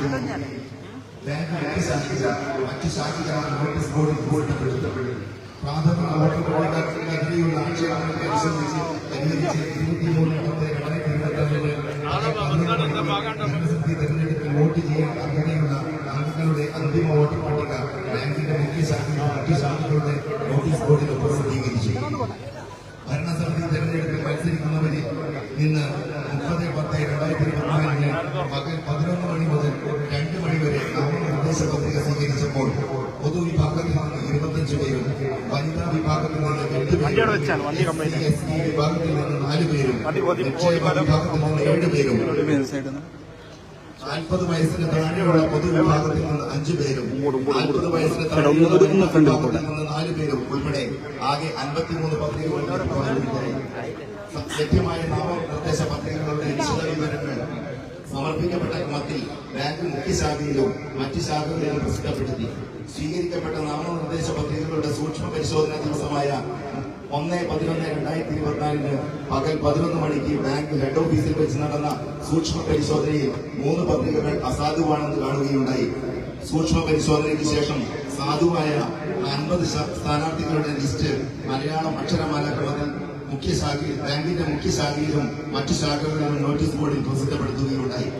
മാധ്യമം ബാങ്ക് മറ്റ് ശാഖിക മറ്റ് ശാഖികളാണ് നോട്ടീസ് ബോർഡിൽ പൂരിക്കപ്പെടുന്നത് പ്രാഥമിക വോട്ടർ പട്ടികക്കെതിരെയുള്ള ആക്ഷേപങ്ങൾക്ക് അനുസരിച്ച് പരിഹരിച്ച് ഇരുപത്തിമൂന്ന് പത്ത് രണ്ടായിരത്തി ഇരുപത്തിനാലിന് ജനസമിതി തെരഞ്ഞെടുപ്പിൽ വോട്ട് ചെയ്യാൻ അർഹതയുള്ള അംഗങ്ങളുടെ അന്തിമ വോട്ട് പട്ടിക ബാങ്കിന്റെ മുഖ്യ ശാഖയും മറ്റ് ശാഖകളുടെ നോട്ടീസ് ബോർഡിൽ പ്രസിദ്ധീകരിച്ചു ഭരണസമിതി തെരഞ്ഞെടുപ്പിൽ മത്സരിക്കുന്നവരിൽ നിന്ന് മുപ്പത് പത്ത് രണ്ടായിരത്തി ഇരുപത്തിനാലിന് പകൽ പതിനൊന്ന് മണി മുതൽ രണ്ട് മണി വരെ നാമനിർദ്ദേശ പത്രിക സ്വീകരിച്ചപ്പോൾ പൊതുവിഭാഗത്തിൽ നിന്ന് ഇരുപത്തഞ്ച് പേരും വനിതാ വിഭാഗത്തിൽ നിന്ന് എട്ട് പേരും എസ് സി, വിഭാഗത്തിൽ നിന്ന് നാല് പേരും നിക്ഷേപ വിഭാഗത്തിൽ നിന്ന് ഏഴ് പേരും നാൽപ്പത് വയസ്സിന് താഴെയുള്ള പൊതുവിഭാഗത്തിൽ നിന്ന് അഞ്ചു പേരും നാൽപ്പത് വയസ്സിന് താഴെയുള്ള വിഭാഗത്തിൽ നിന്ന് നാല് പേരും ഉൾപ്പെടെ ആകെ അൻപത്തിമൂന്ന് പത്രികകൾ ലഭ്യമായി. നാമനിർദ്ദേശ പത്രികകളുടെ വിശദവിവരങ്ങൾ സമർപ്പിക്കപ്പെട്ട ക്രമത്തിൽ ബാങ്ക് മുഖ്യശാഖയിലും മറ്റ് ശാഖകളിലും പ്രസിദ്ധപ്പെടുത്തി. സ്വീകരിക്കപ്പെട്ട നാമനിർദ്ദേശ പത്രികകളുടെ സൂക്ഷ്മ പരിശോധന ദിവസമായ ഒന്ന് പതിനൊന്ന് രണ്ടായിരത്തി ഇരുപത്തിനാലിന് പകൽ പതിനൊന്ന് മണിക്ക് ബാങ്ക് ഹെഡ് ഓഫീസിൽ വെച്ച് നടന്ന സൂക്ഷ്മ പരിശോധനയിൽ മൂന്ന് പത്രികകൾ അസാധുവാണെന്ന് കാണുകയുണ്ടായി. സൂക്ഷ്മ പരിശോധനയ്ക്ക് ശേഷം സാധുവായ അൻപത് സ്ഥാനാർത്ഥികളുടെ ലിസ്റ്റ് മലയാളം അക്ഷരമാല ക്രമത്തിൽ മുഖ്യ ശാഖയിൽ ബാങ്കിന്റെ മുഖ്യ ശാഖയിലും മറ്റു ശാഖകളിലും നോട്ടീസ് ബോർഡിൽ പ്രസിദ്ധപ്പെടുത്തുകയുണ്ടായി.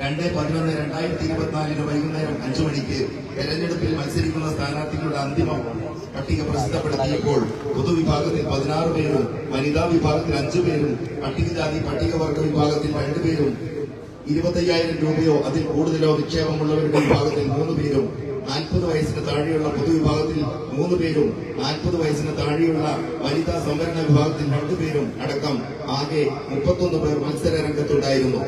രണ്ട് പതിനൊന്ന് രണ്ടായിരത്തി ഇരുപത്തിനാലിന് വൈകുന്നേരം അഞ്ചു മണിക്ക് തെരഞ്ഞെടുപ്പിൽ മത്സരിക്കുന്ന സ്ഥാനാർത്ഥികളുടെ അന്തിമ പട്ടിക പ്രസിദ്ധപ്പെടുത്തിയപ്പോൾ പൊതുവിഭാഗത്തിൽ പതിനാറ് പേരും വനിതാ വിഭാഗത്തിൽ അഞ്ചു പേരും പട്ടികജാതി പട്ടികവർഗ വിഭാഗത്തിൽ രണ്ടുപേരും ഇരുപത്തയ്യായിരം രൂപയോ അതിൽ കൂടുതലോ നിക്ഷേപമുള്ളവരുടെ വിഭാഗത്തിൽ മൂന്ന് പേരും. നാൽപ്പത് വയസ്സിന് താഴെയുള്ള പൊതുവിഭാഗത്തിൽ മൂന്ന് പേരും. നാൽപ്പത് വയസ്സിന് താഴെയുള്ള വനിതാ സംവരണ വിഭാഗത്തിൽ രണ്ടുപേരും അടക്കം ആകെ മുപ്പത്തൊന്ന് പേർ മത്സര രംഗത്തുണ്ടായിരുന്നു.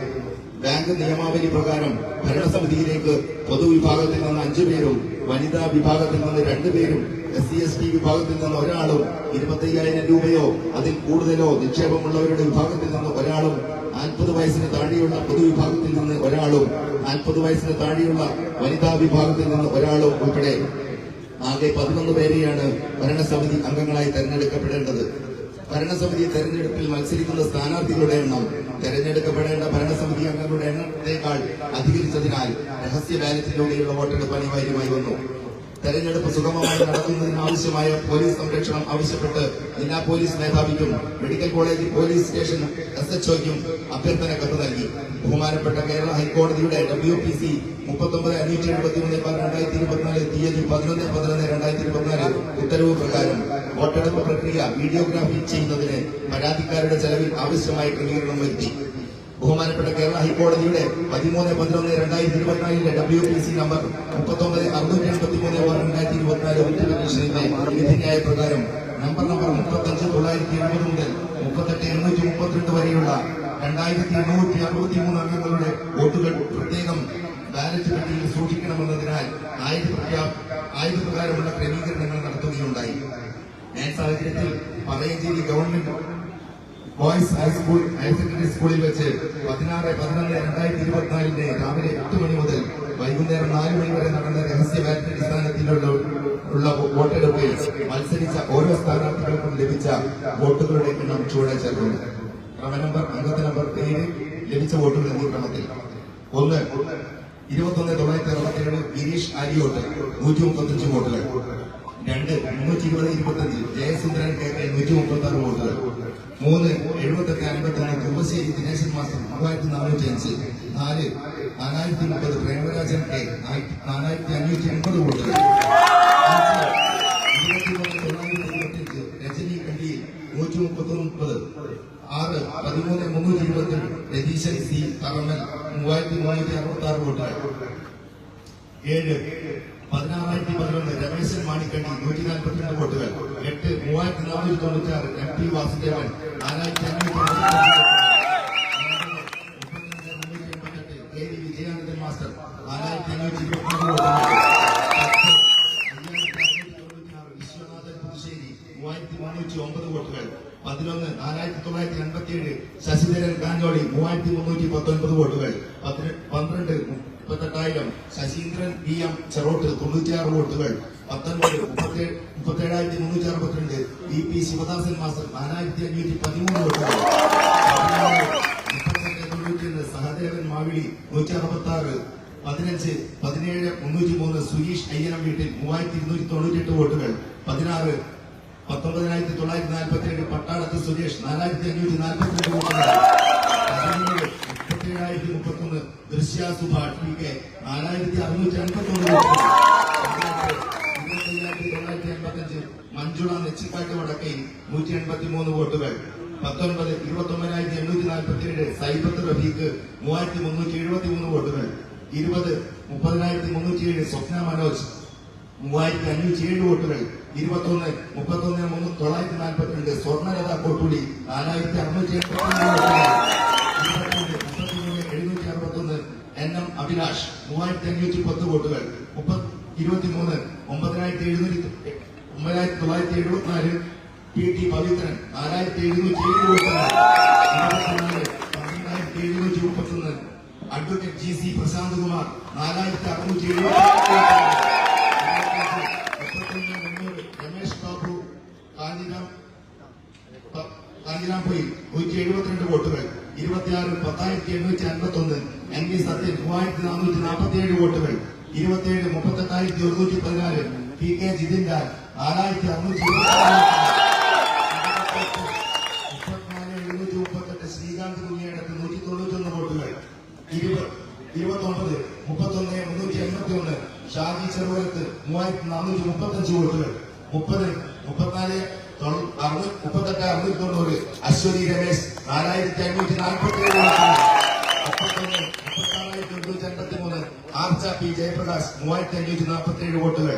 ബാങ്ക് നിയമാവലി പ്രകാരം ഭരണസമിതിയിലേക്ക് പൊതുവിഭാഗത്തിൽ നിന്ന് അഞ്ചു പേരും വനിതാ വിഭാഗത്തിൽ നിന്ന് രണ്ടുപേരും എസ് സി എസ് ടി വിഭാഗത്തിൽ നിന്ന് ഒരാളും ഇരുപത്തയ്യായിരം രൂപയോ അതിൽ കൂടുതലോ നിക്ഷേപമുള്ളവരുടെ വിഭാഗത്തിൽ നിന്ന് ഒരാളും നാൽപ്പത് വയസ്സിന് താഴെയുള്ള പൊതുവിഭാഗത്തിൽ നിന്ന് ഒരാളും നാൽപ്പത് വയസ്സിന് താഴെയുള്ള വനിതാ വിഭാഗത്തിൽ നിന്ന് ഒരാളും ഉൾപ്പെടെ ആകെ പതിനൊന്ന് പേരെയാണ് ഭരണസമിതി അംഗങ്ങളായി തെരഞ്ഞെടുക്കപ്പെടേണ്ടത്. ഭരണസമിതി തെരഞ്ഞെടുപ്പിൽ മത്സരിക്കുന്ന സ്ഥാനാർത്ഥികളുടെ എണ്ണം തെരഞ്ഞെടുക്കപ്പെടേണ്ട ഭരണസമിതി അംഗങ്ങളുടെ എണ്ണത്തേക്കാൾ അധികരിച്ചതിനാൽ രഹസ്യ ബാലറ്റിലൂടെയുള്ള വോട്ടെടുപ്പ് അനിവാര്യമായി വന്നു. തെരഞ്ഞെടുപ്പ് സുഗമമായി നടത്തുന്നതിന് ആവശ്യമായ പോലീസ് സംരക്ഷണം ആവശ്യപ്പെട്ട് ജില്ലാ police മേധാവിക്കും medical college police station S H ഒക്കും അഭ്യർത്ഥന കത്ത് നൽകി. ബഹുമാനപ്പെട്ട കേരള ഹൈക്കോടതിയുടെ ഡബ്ല്യു പി സി മുപ്പത്തൊമ്പത് അഞ്ഞൂറ്റി എഴുപത്തി മൂന്ന് രണ്ടായിരത്തി ഇരുപത്തിനാല് തീയതി പതിനൊന്ന് പതിനൊന്ന് രണ്ടായിരത്തി ഇരുപത്തിനാല് ഉത്തരവ് പ്രകാരം പ്രക്രിയ വീഡിയോഗ്രാഫി ചെയ്യുന്നതിന് പരാതിക്കാരുടെ ചെലവിൽ ആവശ്യമായ ക്രമീകരണം വരുത്തി. ബഹുമാനപ്പെട്ട കേരള ഹൈക്കോടതിയുടെ പതിമൂന്ന് പതിനൊന്ന് രണ്ടായിരത്തി ഇരുപത്തിനാലിലെ ഡബ്ല്യു പി സി നമ്പർ മുപ്പത്തൊമ്പത് അറുന്നൂറ്റി എൺപത്തി മൂന്ന് രണ്ടായിരത്തി ഇരുപത്തിനാല് ഉത്തരവിന്റെ വിധിന്യായ പ്രകാരം നമ്പർ നമ്പർ മുപ്പത്തഞ്ച് തൊള്ളായിരത്തി എഴുപത് മുതൽ മുപ്പത്തെട്ട് എണ്ണൂറ്റി മുപ്പത്തിരണ്ട് വരെയുള്ള രണ്ടായിരത്തി എണ്ണൂറ്റി അറുപത്തി മൂന്ന് അംഗങ്ങളുടെ വോട്ടുകൾ പ്രത്യേകം ബാലറ്റ് പെട്ടിയിൽ സൂക്ഷിക്കണമെന്നതിനാൽ ആയുധ ആയുധ പ്രകാരമുള്ള ക്രമീകരണങ്ങൾ നടത്തുകയുണ്ടായി. ഞാൻ സാഹചര്യത്തിൽ Parayancheri government boys high school higher secondary സ്കൂളിൽ വെച്ച് പതിനാറ് പതിനൊന്ന് രണ്ടായിരത്തി ഇരുപത്തിനാലിന് രാവിലെ എട്ട് മണി മുതൽ വൈകുന്നേരം നാല് മണി വരെ നടന്ന രഹസ്യ ബാലറ്റ് അടിസ്ഥാനത്തിലുള്ള വോട്ടെടുപ്പിൽ മത്സരിച്ച ഓരോ സ്ഥാനാർത്ഥികൾക്കും ലഭിച്ച വോട്ടുകളുടെ എണ്ണം ചുവടെ ചേർക്കുന്നു. ക്രമ നമ്പർ അംഗത്തെ നമ്പർ ഏഴ് ലഭിച്ച വോട്ടുകൾ എന്നീ ക്രമത്തിൽ. ഒന്ന് ഇരുപത്തൊന്ന് തൊള്ളായിരത്തി അറുപത്തിയേഴ് ഗിരീഷ് ആര്യോട്ട് നൂറ്റി മുപ്പത്തഞ്ച് വോട്ടുകൾ. രണ്ട് മുന്നൂറ്റി ഇരുപത് ഇരുപത്തഞ്ച്. ജയസുന്ദരൻ കേരള നൂറ്റി മുപ്പത്തി ആറ് വോട്ടുകൾ. മൂന്ന് എഴുപത്തെട്ട് അൻപത്തി ഒന്ന് കുമ്പശ്ശേരി ദിനേശൻ മാസ്റ്റർ മൂവായിരത്തി നാനൂറ്റി അഞ്ച്. നാല് നാലായിരത്തി മുപ്പത് പ്രേമരാജൻ കെ നാലായിരത്തി അഞ്ഞൂറ്റി എൺപത് വോട്ടുകൾ. രജനി കണ്ടിയിൽ നൂറ്റി മുപ്പത്തി മുപ്പത്. ആറ് പതിമൂന്ന് മുന്നൂറ്റി ഇരുപത്തി രതീശൻ സി തറമൽ മൂവായിരത്തി മൂവായിരത്തി അറുപത്തി ആറ് വോട്ടുകൾ. ഏഴ് പതിനാറായിരത്തി പതിനൊന്ന് രമേശൻ മാണിക്കണ്ടി നൂറ്റി നാൽപ്പത്തിരണ്ട് വോട്ടുകൾ. എട്ട് മൂവായിരത്തി നാനൂറ്റി തൊണ്ണൂറ്റി ആറ് എം പി വാസുദേവൻ നാലായിരത്തി അഞ്ഞൂറ്റി മുപ്പത്തെട്ടായിരം ശശീന്ദ്രൻ വി എം ചെറോട്ട് തൊണ്ണൂറ്റിയാറ് വോട്ടുകൾ പത്തൊൻപത് മുപ്പത്തേഴ് മുപ്പത്തേഴായിരത്തി മുന്നൂറ്റി അറുപത്തിരണ്ട് ഇ പി ശിവദാസൻ മാസ്റ്റർ നാലായിരത്തി അഞ്ഞൂറ്റി പതിമൂന്ന് വോട്ടുകൾ. സഹദേവൻ മാവിളി നൂറ്റി അറുപത്തി ആറ് പതിനഞ്ച് പതിനേഴ് മുന്നൂറ്റി മൂന്ന് സുരീഷ് അയ്യനം വീട്ടിൽ മൂവായിരത്തി ഇരുന്നൂറ്റി തൊണ്ണൂറ്റി എട്ട് വോട്ടുകൾ. പതിനാറ് പത്തൊമ്പതിനായിരത്തി തൊള്ളായിരത്തി നാൽപ്പത്തിരണ്ട് പട്ടാളത്ത് സുരേഷ് നാലായിരത്തി അഞ്ഞൂറ്റി നാൽപ്പത്തിരണ്ട് വോട്ടുകൾ. മുപ്പത്തിയേഴായിരത്തി മുപ്പത്തൊന്ന് ദൃശ്യ സുഭാഷ് പി കെ. നാലായിരത്തി അറുന്നൂറ്റി അൻപത്തൊന്ന്. ഇരുപത്തയ്യായിരത്തി തൊള്ളായിരത്തി എൺപത്തഞ്ച് മഞ്ജുള നെച്ചിക്കാട്ട് വടക്കയിൽ നൂറ്റി എൺപത്തി മൂന്ന് വോട്ടുകൾ. പത്തൊൻപത് ഇരുപത്തൊമ്പതിനായിരത്തി എണ്ണൂറ്റി നാൽപ്പത്തിയേഴ് സൈബത്ത് റഫീഖ് മൂവായിരത്തി മുന്നൂറ്റി എഴുപത്തി മൂന്ന് വോട്ടുകൾ. ഇരുപത് മുപ്പതിനായിരത്തി മുന്നൂറ്റി ഏഴ് സ്വപ്ന മനോജ് മൂവായിരത്തി അഞ്ഞൂറ്റി ഏഴ് വോട്ടുകൾ. ഇരുപത്തൊന്ന് മുപ്പത്തൊന്ന് മൂന്ന് തൊള്ളായിരത്തി നാൽപ്പത്തിരണ്ട് സ്വർണലത കോട്ടൂടി നാലായിരത്തി അറുന്നൂറ്റി എൺപത്തി വോട്ടുകൾ ഇരുപത്തിരണ്ട് മുപ്പത്തിമൂന്ന് എഴുന്നൂറ്റി അറുപത്തൊന്ന് എൻ എം അഭിലാഷ് മൂവായിരത്തി അഞ്ഞൂറ്റി പത്ത് വോട്ടുകൾ. മുപ്പത് ഇരുപത്തിമൂന്ന് ഒമ്പതിനായിരത്തി എഴുന്നൂറ്റി ഒമ്പതിനായിരത്തി തൊള്ളായിരത്തി എഴുപത്തിനാല് പി ടി പവിത്രൻ നാലായിരത്തി എഴുന്നൂറ്റി ഏഴ് വോട്ടുകൾ. പന്ത്രണ്ടായിരത്തി എഴുന്നൂറ്റി മുപ്പത്തൊന്ന് advocate G C Prashanth Kumar നാലായിരത്തി അറുന്നൂറ്റി എഴുപത്തി മുന്നൂറ് രമേശ് ബാബു കാഞ്ഞിരാം പ- കാഞ്ഞിരാംപൊയിൽ നൂറ്റി എഴുപത്തിരണ്ട് വോട്ടുകൾ ഇരുപത്തിയാറ് പത്തായിരത്തി എണ്ണൂറ്റി അൻപത്തി ഒന്ന് എൻ വി നാനൂറ്റി നാൽപ്പത്തിയേഴ് വോട്ടുകൾ ഇരുപത്തിയേഴ് മുപ്പത്തെട്ടായിരത്തി ഒരുന്നൂറ്റി പതിനാല് പി കെ ജിതിൻ ലാൽ നാലായിരത്തി അറുന്നൂറ്റി മുപ്പത്തിനാല് എഴുന്നൂറ്റി മുപ്പത്തെട്ട് ശ്രീകാന്ത് കുഞ്ഞിയടത്ത് നൂറ്റി തൊണ്ണൂറ്റൊന്ന് വോട്ടുകൾ ഇരുപത് ഇരുപത്തൊമ്പത് മുപ്പത്തൊന്ന് മുന്നൂറ്റി എൺപത്തി ഒന്ന് ഷാജി ചെറുവരത്ത് മൂവായിരത്തി നാനൂറ്റി മുപ്പത്തഞ്ച് വോട്ടുകൾ മുപ്പത് മുപ്പത്തിനാല് മുപ്പത്തെട്ട് അറുന്നൂറ്റി തൊണ്ണൂറ് അശ്വതി രമേശ് നാലായിരത്തി അഞ്ഞൂറ്റി നാൽപ്പത്തി ഏഴ് വോട്ടുകൾ പി ജയപ്രകാശ് മൂവായിരത്തി അഞ്ഞൂറ്റി നാൽപ്പത്തി ഏഴ് വോട്ടുകൾ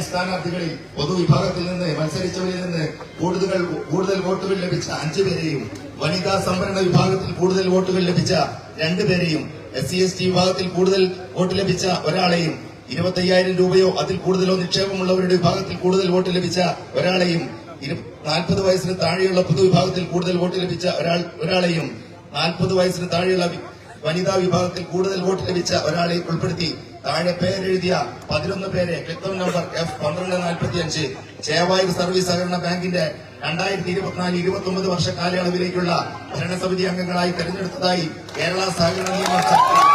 സ്ഥാനാർത്ഥികളിൽ പൊതുവിഭാഗത്തിൽ നിന്ന് മത്സരിച്ചവരിൽ നിന്ന് കൂടുതൽ കൂടുതൽ വോട്ടുകൾ ലഭിച്ച അഞ്ചു പേരെയും വനിതാ സംവരണ വിഭാഗത്തിൽ കൂടുതൽ വോട്ടുകൾ ലഭിച്ച രണ്ടുപേരെയും എസ് സി എസ് ടി വിഭാഗത്തിൽ കൂടുതൽ വോട്ട് ലഭിച്ച ഒരാളെയും ഇരുപത്തയ്യായിരം രൂപയോ അതിൽ കൂടുതലോ നിക്ഷേപമുള്ളവരുടെ വിഭാഗത്തിൽ കൂടുതൽ വോട്ട് ലഭിച്ച ഒരാളെയും നാൽപ്പത് വയസ്സിന് താഴെയുള്ള പൊതുവിഭാഗത്തിൽ കൂടുതൽ വോട്ട് ലഭിച്ച ഒരാൾ ഒരാളെയും നാൽപ്പത് വയസ്സിന് താഴെയുള്ള വനിതാ വിഭാഗത്തിൽ കൂടുതൽ വോട്ട് ലഭിച്ച ഒരാളെ ഉൾപ്പെടുത്തി താഴെ പേരെഴുതിയ പതിനൊന്ന് പേരെ ക്ലിത്തം നമ്പർ എഫ് പന്ത്രണ്ട് നാൽപ്പത്തി അഞ്ച് ചേവായൂർ സർവീസ് സഹകരണ ബാങ്കിന്റെ രണ്ടായിരത്തി ഇരുപത്തിനാല് ഇരുപത്തി ഒമ്പത് വർഷ കാലയളവിലേക്കുള്ള ഭരണസമിതി അംഗങ്ങളായി തെരഞ്ഞെടുത്തതായി കേരള സഹകരണ നിയമ